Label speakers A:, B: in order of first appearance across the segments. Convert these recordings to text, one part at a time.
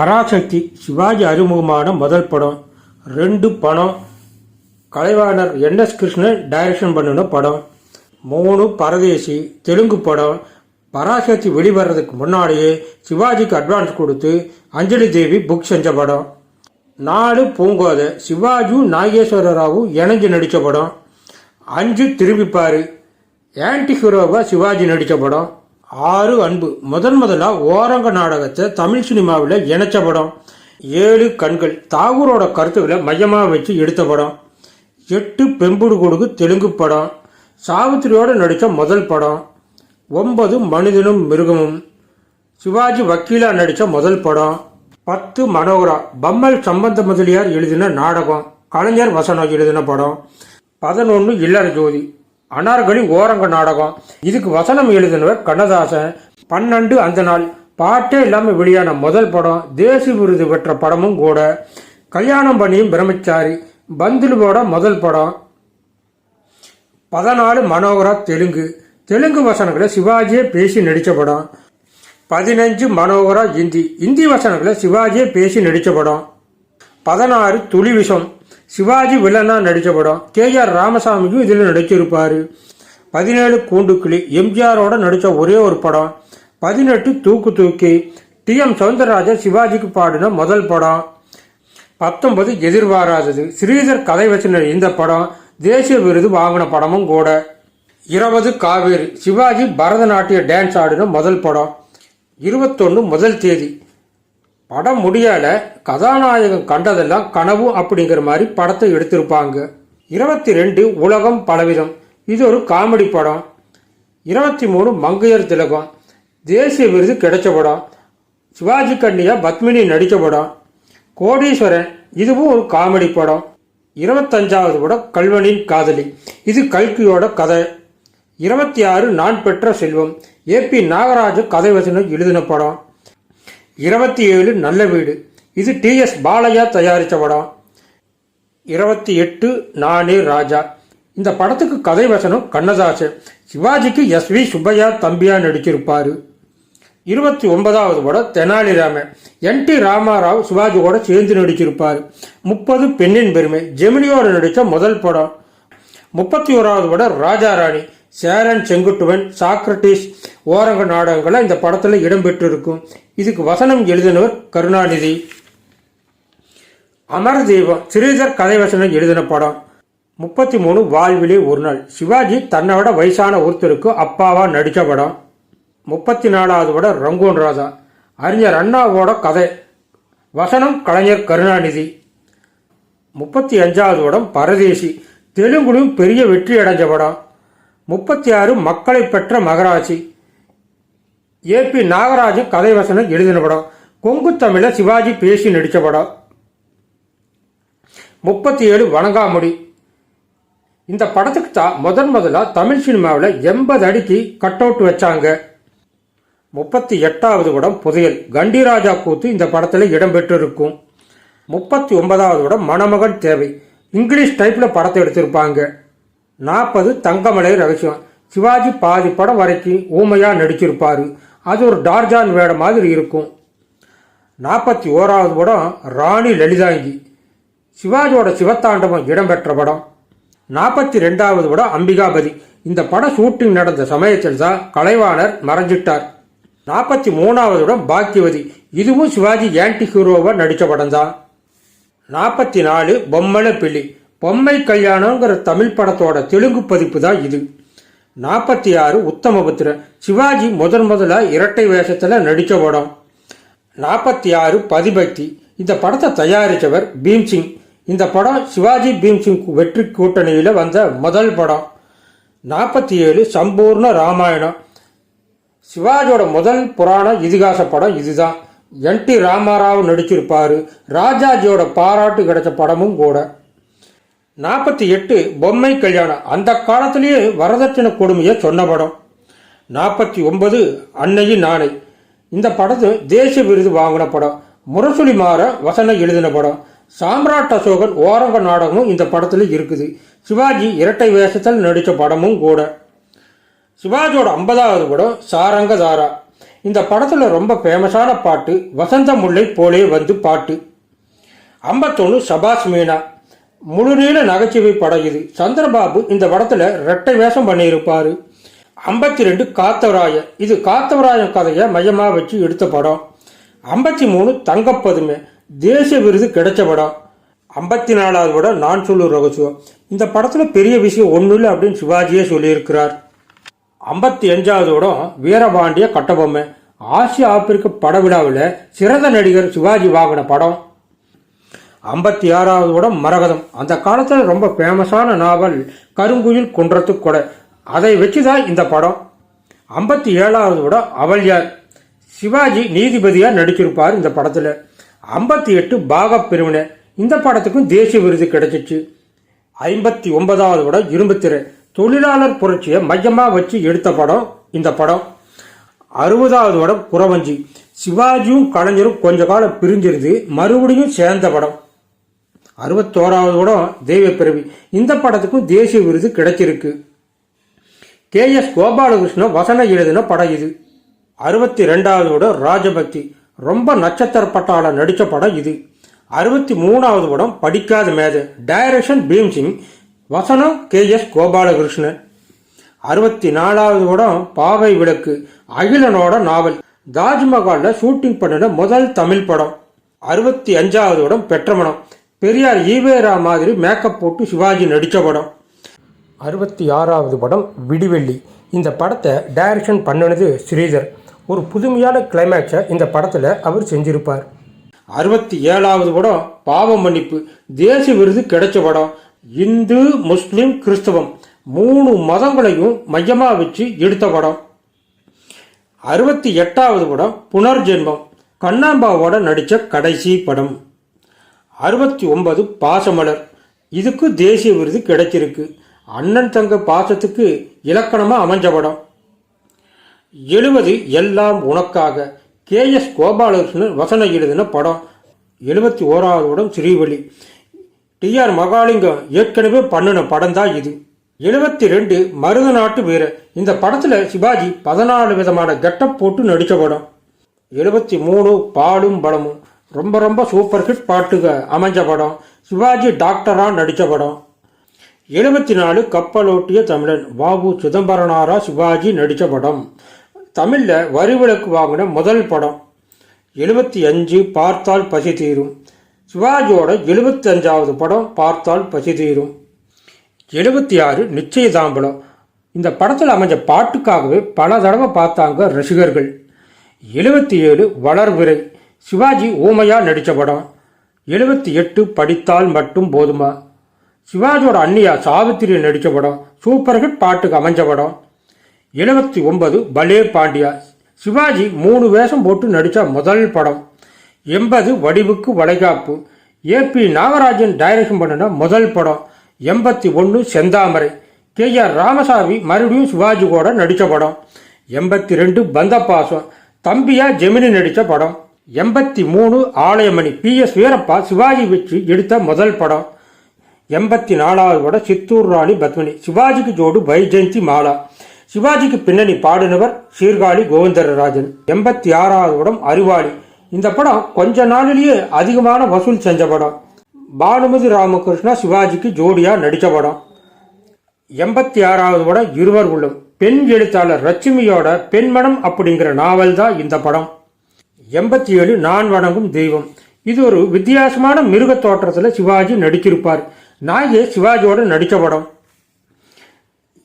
A: பராசக்தி சிவாஜி அறிமுகமான முதல் படம். ரெண்டு படம் கலைவாணர் என்எஸ் கிருஷ்ணன் டைரக்ஷன் பண்ணின படம். மூணு பரதேசி தெலுங்கு படம். பராசக்தி வெளிவரதுக்கு முன்னாடியே சிவாஜிக்கு அட்வான்ஸ் கொடுத்து அஞ்சலி தேவி புக் செஞ்ச படம். நாலு பூங்கோதை சிவாஜியும் நாகேஸ்வரராவும் இணைஞ்சு நடித்த படம். அஞ்சு திரும்பிப்பாரு. ஆன்டி ஹீரோவா சிவாஜி நடித்த படம். ஆறு அன்பு. முதன் முதலாக ஓரங்க நாடகத்தை தமிழ் சினிமாவில் இணைச்ச படம். ஏழு கண்கள். தாகூரோட கருத்துக்களை மையமாக வச்சு எடுத்த படம். எட்டு பெம்புடு கொடுக்கு தெலுங்கு படம். சாவித்திரியோட நடித்த முதல் படம். ஒன்பது மனிதனும் மிருகமும். சிவாஜி வக்கீலா நடித்த முதல் படம். பத்து மனோகரா. பம்மல் சம்பந்த முதலியார் எழுதின நாடகம். கலைஞர் வசனம் எழுதின படம். பதினொன்று இல்லற ஜோதி. அனார்கலி ஓரங்க நாடகம். இதுக்கு வசனம் எழுதினவர் கண்ணதாசன். பன்னெண்டு அந்த நாள் பாட்டே இல்லாமல் வெளியான முதல் படம் தேசிய விருது பெற்ற படமும் கூட. கல்யாணம் பண்ணியும் பிரம்மச்சாரி. பந்துலுவோட முதல் படம். பதினாலு மனோகரா தெலுங்கு. தெலுங்கு வசனங்களை சிவாஜியே பேசி நடித்த படம். பதினஞ்சு மனோகரா இந்தி. இந்தி வசனங்களை சிவாஜியே பேசி நடித்த படம். பதினாறு துளி விஷம் சிவாஜி வில்லனாக நடித்த படம். கேஆர் ராமசாமிக்கும் இதில் நடிச்சிருப்பார். பதினேழு கூண்டுக்கிளி எம்ஜிஆரோட நடித்த ஒரே ஒரு படம். பதினெட்டு தூக்கு தூக்கி டி எம் சவுந்தரராஜன் சிவாஜிக்கு பாடின முதல் படம். பத்தொன்பது எதிர்பாராதது. ஸ்ரீதர் கதை வச்சின இந்த படம் தேசிய விருது வாங்கின படமும் கூட. இருபது காவேரி. சிவாஜி பரதநாட்டிய டான்ஸ் ஆடின முதல் படம். இருபத்தொன்று முதல் தேதி. படம் முடியல கதாநாயகன் கண்டதெல்லாம் கனவு அப்படிங்கிற மாதிரி படத்தை எடுத்திருப்பாங்க. இருபத்தி ரெண்டு உலகம் பலவிதம். இது ஒரு காமெடி படம். இருபத்தி மூணு மங்கையர் திலகம். தேசிய விருது கிடைச்ச படம். சிவாஜி கண்ணியா பத்மினி நடித்த படம். கோடீஸ்வரன் இதுவும் ஒரு காமெடி படம். இருபத்தஞ்சாவது படம் கல்வனின் காதலி. இது கல்கியோட கதை. இருபத்தி ஆறு நான் பெற்ற செல்வம். ஏபி நாகராஜ கதை வசனம் எழுதின படம். இருபத்தி ஏழு நல்ல வீடு. இது டிஎஸ் பாலையா தயாரித்த படம். இருபத்தி எட்டு நானே ராஜா. இந்த படத்துக்கு கதை வசனம் கண்ணதாசன். சிவாஜிக்கு எஸ் வி சுப்பையா தம்பியா நடிச்சிருப்பார். இருபத்தி ஒன்பதாவது படம் தெனாலிராமன். என் டி ராமாராவ் சிவாஜி கூட சேர்ந்து நடிச்சிருப்பார். முப்பது பெண்ணின் பெருமை. ஜெமினியோட நடித்த முதல் படம். முப்பத்தி ஓராவது படம் ராஜா ராணி சேரன் செங்குட்டுவன் சாக்ரட்டிஸ் ஓரங்க நாடகங்கள்லாம் இந்த படத்தில் இடம்பெற்றிருக்கும் இதுக்கு வசனம் எழுதினவர் கருணாநிதி. அமர தெய்வம் ஸ்ரீதர் கதை வசனம் எழுதின படம். முப்பத்தி மூணு வாழ்விலே ஒரு நாள் சிவாஜி தன்னோட வயசான ஒருத்தருக்கு அப்பாவா நடித்த படம். முப்பத்தி நாலாவது படம் ரங்கோன் ராஜா. அறிஞர் அண்ணாவோட கதை. வசனம் கலைஞர் கருணாநிதி. முப்பத்தி அஞ்சாவது படம் பரதேசி. தெலுங்குலையும் பெரிய வெற்றி அடைஞ்ச படம். முப்பத்தி ஆறு மக்களை பெற்ற மகராட்சி ஏபி நாகராஜ் கதை வசனம் எழுதின படம். கொங்கு தமிழ சிவாஜி பேசி நடித்த படம். முப்பத்தி ஏழு வணங்காமுடி. இந்த படத்துக்கு தான் முதன் முதலாக தமிழ் சினிமாவில் எண்பது அடிக்கு கட் அவுட் வச்சாங்க. முப்பத்தி எட்டாவது படம் புதையல். கண்டிராஜா கூத்து இந்த படத்தில் இடம்பெற்றிருக்கும் முப்பத்தி ஒன்பதாவது படம் மணமகன் தேவை. இங்கிலீஷ் டைப்பில் படத்தை எடுத்திருப்பாங்க. நாற்பது தங்கமலை ரகசியம். சிவாஜி பாதி படம் வரைக்கும் ஊமையாக நடிச்சிருப்பாரு. அது ஒரு டார்ஜான் வேட மாதிரி இருக்கும். நாற்பத்தி ஓராவது படம் ராணி லலிதாங்கி. சிவாஜியோட சிவத்தாண்டவம் இடம்பெற்ற படம். நாற்பத்தி ரெண்டாவது படம் அம்பிகாபதி. இந்த படம் ஷூட்டிங் நடந்த சமயத்தில் தான் கலைவாணர் மறைஞ்சிட்டார். நாற்பத்தி மூணாவது படம் பாக்கியவதி இதுவும் சிவாஜி ஆன்டி ஹீரோவாக நடித்த படம் தான். நாற்பத்தி நாலு பொம்மல பிள்ளி பொம்மை கல்யாணங்கிற தமிழ் படத்தோட தெலுங்கு பதிப்பு தான் இது. நாற்பத்தி ஆறு உத்தமபுத்திரன் சிவாஜி முதன் முதலா இரட்டை வேஷத்தில் நடித்த படம். நாற்பத்தி ஆறு பதிபக்தி. இந்த படத்தை தயாரித்தவர் பீம்சிங். இந்த படம் சிவாஜி பீம்சிங் வெற்றி கூட்டணியில் வந்த முதல் படம். நாற்பத்தி ஏழு சம்பூர்ண ராமாயணம். சிவாஜியோட முதல் புராண இதிகாச படம் இதுதான். என் டி ராமாராவ் நடிச்சிருப்பாரு. ராஜாஜியோட பாராட்டு கிடைச்ச படமும் கூட. நாற்பத்தி எட்டு பொம்மை கல்யாணம். அந்த காலத்திலேயே வரதட்சணை கொடுமையை சொன்ன படம். நாற்பத்தி ஒன்பது அன்னையின் நாணை இந்த படத்து தேசிய விருது வாங்கின படம். முரசொலி மாற வசனம் எழுதின படம். சாம்ராட் அசோகன் ஓரங்க நாடகமும் இந்த படத்தில் இருக்குது. சிவாஜி இரட்டை வேஷத்தில் நடித்த படமும் கூட. சிவாஜியோட ஐம்பதாவது படம் சாரங்கதாரா. இந்த படத்தில் ரொம்ப ஃபேமஸான பாட்டு வசந்த முல்லை போலே வந்து பாட்டு. ஐம்பத்தொன்று சபாஸ் மீனா. முழுநீள நகைச்சுவை படம் இது. சந்திரபாபு இந்த படத்துல ரெட்டை வேஷம் பண்ணியிருப்பாரு. ஐம்பத்தி ரெண்டு காத்தவராய. இது காத்தவராயன் கதையை மையமாக வச்சு எடுத்த படம். ஐம்பத்தி மூணு தங்கப்பதுமை. தேசிய விருது கிடைச்ச படம். ஐம்பத்தி நாலாவது படம் நான் சொல்லு ரகசியம். இந்த படத்துல பெரிய விஷயம் ஒன்றும் இல்லை அப்படின்னு சிவாஜியே சொல்லியிருக்கிறார். ஐம்பத்தி அஞ்சாவது படம் வீரபாண்டிய கட்டபொம்மை. ஆசிய ஆப்பிரிக்க பட விழாவில் சிறந்த நடிகர் சிவாஜி வாங்கின படம். ஐம்பத்தி ஆறாவது படம் மரகதம். அந்த காலத்தில் ரொம்ப ஃபேமஸான நாவல் கருங்குயில் குன்றத்து கொடை. அதை வச்சு தான் இந்த படம். ஐம்பத்தி ஏழாவது விட அவல்யார். சிவாஜி நீதிபதியாக நடிச்சிருப்பார் இந்த படத்தில். ஐம்பத்தி எட்டு பாகப் பிரிவினை இந்த படத்துக்கும் தேசிய விருது கிடைச்சிச்சு. ஐம்பத்தி ஒன்பதாவது விட இரும்புத்திரை தொழிலாளர் புரட்சியை மையமாக வச்சு எடுத்த படம் இந்த படம். அறுபதாவது படம் குறவஞ்சி சிவாஜியும் கலைஞரும் கொஞ்ச காலம் பிரிஞ்சிருந்து மறுபடியும் சேர்ந்த படம். அறுபத்தோராவது படம் தெய்வ பிறவி. இந்த படத்துக்கும் தேசிய விருது கிடைச்சிருக்கு. கே எஸ் கோபாலகிருஷ்ணன் வசனம் எழுதின படம் இது. அறுபத்தி ரெண்டாவது படம் ராஜபக்தி. ரொம்ப நட்சத்திர பட்டாள நடித்த படம் இது. அறுபத்தி மூணாவது படம் படிக்காத மேதை. டைரக்ஷன் பீம்சிங் வசனம் கே எஸ் கோபாலகிருஷ்ணன். அறுபத்தி நாலாவது படம் பாவை விளக்கு. அகிலனோட நாவல். தாஜ்மஹாலில் ஷூட்டிங் பண்ணின முதல் தமிழ் படம். அறுபத்தி அஞ்சாவது படம் பெற்றமணம் பெரியார் ஈவேரா மாதிரி மேக்கப் போட்டு சிவாஜி நடித்த படம். அறுபத்தி ஆறாவது படம் விடிவெள்ளி. இந்த படத்தை டைரக்ஷன் பண்ணினது ஸ்ரீதர். ஒரு புதுமையான கிளைமேக்ஸை இந்த படத்தில் அவர் செஞ்சிருப்பார். அறுபத்தி ஏழாவது படம் பாவ மன்னிப்பு. தேசிய விருது கிடைச்ச படம். இந்து முஸ்லிம் கிறிஸ்தவம். மூணு மதங்களையும் மையமாக வச்சு எடுத்த படம். அறுபத்தி எட்டாவது படம் புனர்ஜென்மம். கண்ணாம்பாவோட நடித்த கடைசி படம். அறுபத்தி ஒன்பது பாசமலர். இதுக்கு தேசிய விருது கிடைச்சிருக்கு அண்ணன் தங்க பாசத்துக்கு இலக்கணமாக அமைஞ்ச படம். எழுபது எல்லாம் உனக்காக. கே எஸ் கோபாலகிருஷ்ணன் வசனம் எழுதின படம். எழுபத்தி ஓராவது படம் ஸ்ரீவலி டிஆர் மகாலிங்கம் ஏற்கனவே பண்ணின படம் தான் இது. எழுபத்தி ரெண்டு மருத நாட்டு வீரர் இந்த படத்தில் சிவாஜி பதினாலு விதமான கெட்டப் போட்டு நடித்த படம். எழுபத்தி மூணு பாலும் படமும் ரொம்ப ரொம்ப சூப்பர் ஹிட் பாட்டுக அமைஞ்ச படம். சிவாஜி டாக்டராக நடித்த படம். எழுபத்தி நாலு கப்பலோட்டிய தமிழன் வாவு சிதம்பரனாரா சிவாஜி நடித்த படம். தமிழில் வரி விளக்கு வாங்கின முதல் படம். எழுபத்தி அஞ்சு பார்த்தால் பசி தீரும். சிவாஜியோட எழுபத்தி அஞ்சாவது படம் பார்த்தால் பசி தீரும். எழுபத்தி ஆறு நிச்சயதாம்பலம். இந்த படத்தில் அமைஞ்ச பாட்டுக்காகவே பல தடவை பார்த்தாங்க ரசிகர்கள். எழுபத்தி ஏழு வளர்விரை சிவாஜி ஊமையா நடித்த படம். எழுபத்தி எட்டு படித்தால் மட்டும் போதுமா? சிவாஜியோட அண்ணியா சாவித்திரி நடித்த படம். சூப்பர் ஹிட் பாட்டுக்கு அமைஞ்ச படம். எழுபத்தி ஒன்பது பலே பாண்டியா. சிவாஜி மூணு வேஷம் போட்டு நடித்த முதல் படம். எண்பது வடிவுக்கு வளைகாப்பு. ஏபி நாகராஜன் டைரக்ஷன் பண்ணின முதல் படம். எண்பத்தி ஒன்று செந்தாமரை. கே ஆர் ராமசாமி மறுபடியும் சிவாஜி கூட நடித்த படம். எண்பத்தி ரெண்டு பந்தபாசம். தம்பியா ஜெமினி நடித்த படம். எண்பத்தி மூணு ஆலயமணி பி எஸ் வீரப்பா சிவாஜி வச்சு எடுத்த முதல் படம். எண்பத்தி நாலாவது படம் சித்தூர் ராணி பத்மினி. சிவாஜிக்கு ஜோடு வைஜெயந்தி மாலா. சிவாஜிக்கு பின்னணி பாடினவர் சீர்காழி கோவிந்தரராஜன். எண்பத்தி ஆறாவது படம் அறிவாளி இந்த படம் கொஞ்ச நாளிலேயே அதிகமான வசூல் செஞ்ச படம். பானுமதி ராமகிருஷ்ணா சிவாஜிக்கு ஜோடியா நடித்த படம். எண்பத்தி ஆறாவது படம் இருவர் உள்ளம். பெண் எழுத்தாளர் லட்சுமியோட பெண்மணம் அப்படிங்கிற நாவல் தான் இந்த படம். எண்பத்தி ஏழு நான் வணங்கும் தெய்வம். இது ஒரு வித்தியாசமான மிருக தோற்றத்தில் சிவாஜி நடிச்சிருப்பார். நாயே சிவாஜியோட நடித்த படம்.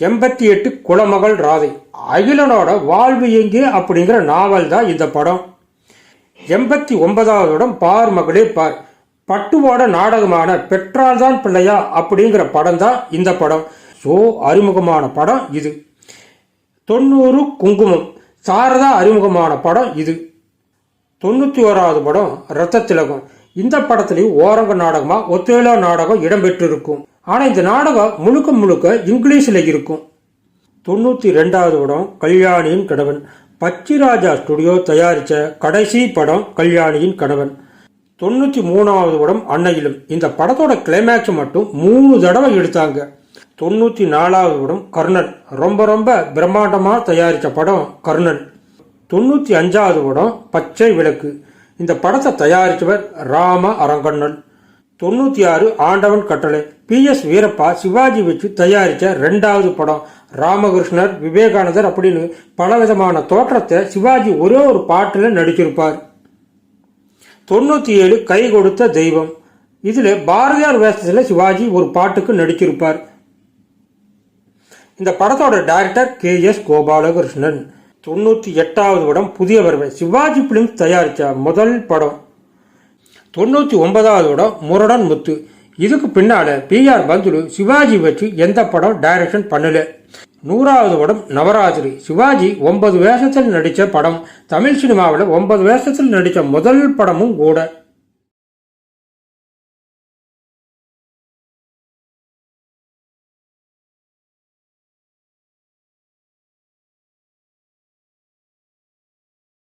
A: எண்பத்தி எட்டு குலமகள் ராதை. அகிலனோட வாழ்வு எங்கே அப்படிங்கிற நாவல் தான் இந்த படம். எண்பத்தி ஒன்பதாவது இடம் பார் மகளே பார். பட்டுவோட நாடகமான பெற்றால்தான் பிள்ளையா அப்படிங்கிற படம் தான் இந்த படம். ஸோ அறிமுகமான படம் இது. தொண்ணூறு குங்குமம். சாரதா அறிமுகமான படம் இது. தொண்ணூற்றி ஓராவது படம் ரத்த திலகம் இந்த படத்துலேயும் ஓரங்க நாடகமாக ஒத்துழை நாடகம் இடம்பெற்றிருக்கும். ஆனால் இந்த நாடகம் முழுக்க முழுக்க இங்கிலீஷில் இருக்கும். தொண்ணூற்றி ரெண்டாவது படம் கல்யாணியின் கணவன். பச்சிராஜா ஸ்டுடியோ தயாரித்த கடைசி படம் கல்யாணியின் கணவன். தொண்ணூற்றி மூணாவது படம் அன்னையிலும். இந்த படத்தோட கிளைமேக்ஸ் மட்டும் மூணு தடவை எடுத்தாங்க. தொண்ணூற்றி நாலாவது படம் கர்ணன். ரொம்ப ரொம்ப பிரம்மாண்டமாக தயாரித்த படம் கர்ணன். தொண்ணூற்றி அஞ்சாவது படம் பச்சை விளக்கு. இந்த படத்தை தயாரித்தவர் ராம அரங்கண்ணன் தொண்ணூற்றி ஆறு ஆண்டவன் கட்டளை. பி எஸ் வீரப்பா சிவாஜி வச்சு தயாரித்த ரெண்டாவது படம் ராமகிருஷ்ணர் விவேகானந்தர் அப்படின்னு பலவிதமான தோற்றத்தை சிவாஜி ஒரே ஒரு பாட்டில் நடிச்சிருப்பார். தொண்ணூற்றி ஏழு கை கொடுத்த தெய்வம். இதில் பாரதியார் வேஷத்தில் சிவாஜி ஒரு பாட்டுக்கு நடிச்சிருப்பார். இந்த படத்தோட டைரக்டர் கே எஸ் கோபாலகிருஷ்ணன். தொண்ணூற்றி எட்டாவது படம் புதிய வரவை சிவாஜி பிலிம்ஸ் தயாரித்த முதல் படம். தொண்ணூற்றி ஒன்பதாவது படம் முரடன் முத்து. இதுக்கு பின்னால் பி ஆர் பந்துலு சிவாஜி வச்சு எந்த படம் டைரக்ஷன் பண்ணல. நூறாவது படம் நவராத்திரி. சிவாஜி ஒன்பது வேஷத்தில் நடித்த படம். தமிழ் சினிமாவில் ஒன்பது வேஷத்தில் நடித்த முதல் படமும் கூட.